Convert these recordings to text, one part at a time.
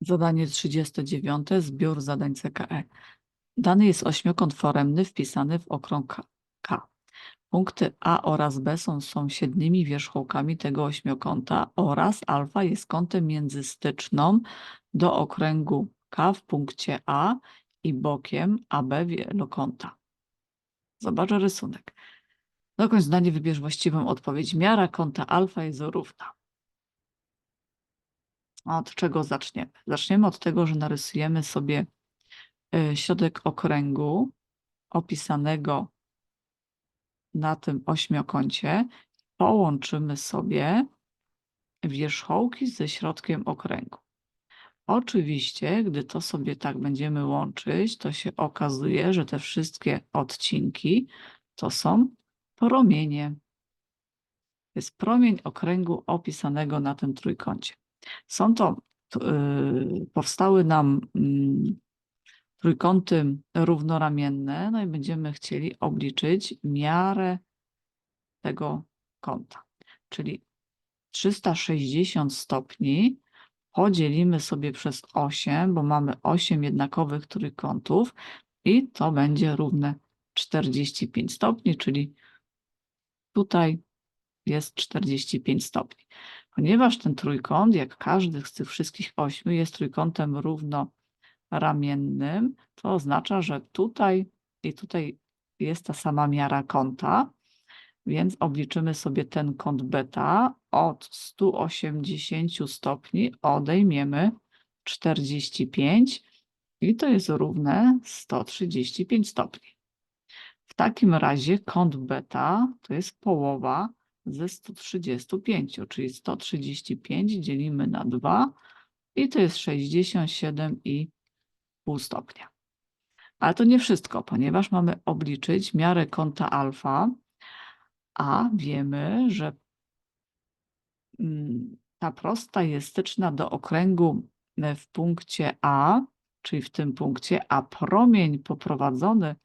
Zadanie 39. Zbiór zadań CKE. Dany jest ośmiokąt foremny wpisany w okrąg K. Punkty A oraz B są sąsiednimi wierzchołkami tego ośmiokąta oraz alfa jest kątem międzystyczną do okręgu K w punkcie A i bokiem AB wielokąta. Zobacz rysunek. Dokończ zdanie, wybierz właściwą odpowiedź. Miara kąta alfa jest równa. Od czego zaczniemy? Zaczniemy od tego, że narysujemy sobie y, środek okręgu opisanego na tym ośmiokącie. Połączymy sobie wierzchołki ze środkiem okręgu. Oczywiście, gdy to sobie tak będziemy łączyć, to się okazuje, że te wszystkie odcinki to są promienie. To jest promień okręgu opisanego na tym trójkącie. Są to, y, powstały nam mm, trójkąty równoramienne, no i będziemy chcieli obliczyć miarę tego kąta. Czyli 360 stopni podzielimy sobie przez 8, bo mamy 8 jednakowych trójkątów i to będzie równe 45 stopni, czyli tutaj jest 45 stopni. Ponieważ ten trójkąt, jak każdy z tych wszystkich ośmiu, jest trójkątem równoramiennym, to oznacza, że tutaj i tutaj jest ta sama miara kąta, więc obliczymy sobie ten kąt beta. Od 180 stopni odejmiemy 45 i to jest równe 135 stopni. W takim razie kąt beta to jest połowa ze 135, czyli 135 dzielimy na 2 i to jest 67,5 stopnia. Ale to nie wszystko, ponieważ mamy obliczyć miarę kąta alfa, a wiemy, że mm, ta prosta jest styczna do okręgu e, w punkcie A, czyli w tym punkcie, a promień poprowadzony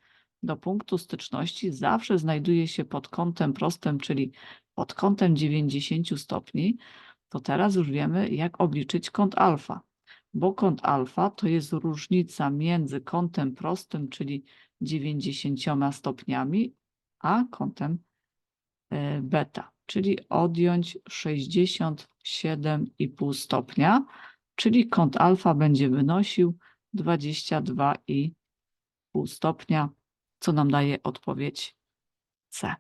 do punktu styczności zawsze znajduje się pod kątem prostym, czyli pod kątem 90 stopni, to teraz już wiemy, jak obliczyć kąt alfa. Bo kąt alfa to jest różnica między kątem prostym, czyli 90 stopniami, a kątem e, beta, czyli odjąć 67,5 stopnia, czyli kąt alfa będzie wynosił 22,5 stopnia, co nam daje odpowiedź C.